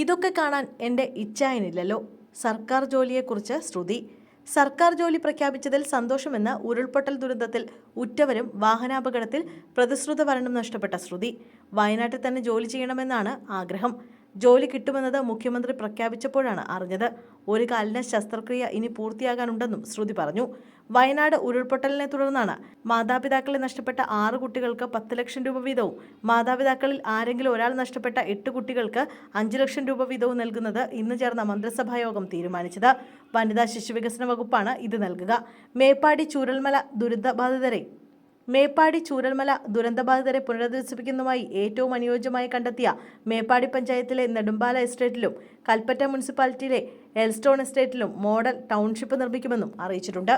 ഇതൊക്കെ കാണാൻ എന്റെ ഇച്ഛായനില്ലല്ലോ. സർക്കാർ ജോലിയെക്കുറിച്ച് ശ്രുതി. സർക്കാർ ജോലി പ്രഖ്യാപിച്ചതിൽ സന്തോഷമെന്ന് ഉരുൾപൊട്ടൽ ദുരന്തത്തിൽ ഉറ്റവരും വാഹനാപകടത്തിൽ പ്രതിശ്രുത ഭരണം നഷ്ടപ്പെട്ട ശ്രുതി. വയനാട്ടിൽ തന്നെ ജോലി ചെയ്യണമെന്നാണ് ആഗ്രഹം. ജോലി കിട്ടുമെന്നത് മുഖ്യമന്ത്രി പ്രഖ്യാപിച്ചപ്പോഴാണ് അറിഞ്ഞത്. ഒരു കാലിന് ശസ്ത്രക്രിയ ഇനി പൂർത്തിയാകാനുണ്ടെന്നും ശ്രുതി പറഞ്ഞു. വയനാട് ഉരുൾപൊട്ടലിനെ തുടർന്നാണ് മാതാപിതാക്കളെ നഷ്ടപ്പെട്ട ആറ് കുട്ടികൾക്ക് പത്ത് ലക്ഷം രൂപ വീതവും മാതാപിതാക്കളിൽ ആരെങ്കിലും ഒരാൾ നഷ്ടപ്പെട്ട എട്ട് കുട്ടികൾക്ക് അഞ്ച് ലക്ഷം രൂപ വീതവും നൽകുന്നത് ഇന്ന് ചേർന്ന മന്ത്രിസഭാ യോഗം തീരുമാനിച്ചത്. വനിതാ ശിശുവികസന വകുപ്പാണ് ഇത് നൽകുക. മേപ്പാടി ചൂരൽമല ദുരിതബാധിതരെ മേപ്പാടി ചൂരൽമല ദുരന്തബാധിതരെ പുനരധിവസിപ്പിക്കുന്നതുമായി ഏറ്റവും അനുയോജ്യമായി കണ്ടെത്തിയ മേപ്പാടി പഞ്ചായത്തിലെ നെടുമ്പാല എസ്റ്റേറ്റിലും കൽപ്പറ്റ മുനിസിപ്പാലിറ്റിയിലെ എൽസ്റ്റോൺ എസ്റ്റേറ്റിലും മോഡൽ ടൗൺഷിപ്പ് നിർമ്മിക്കുമെന്നും അറിയിച്ചിട്ടുണ്ട്.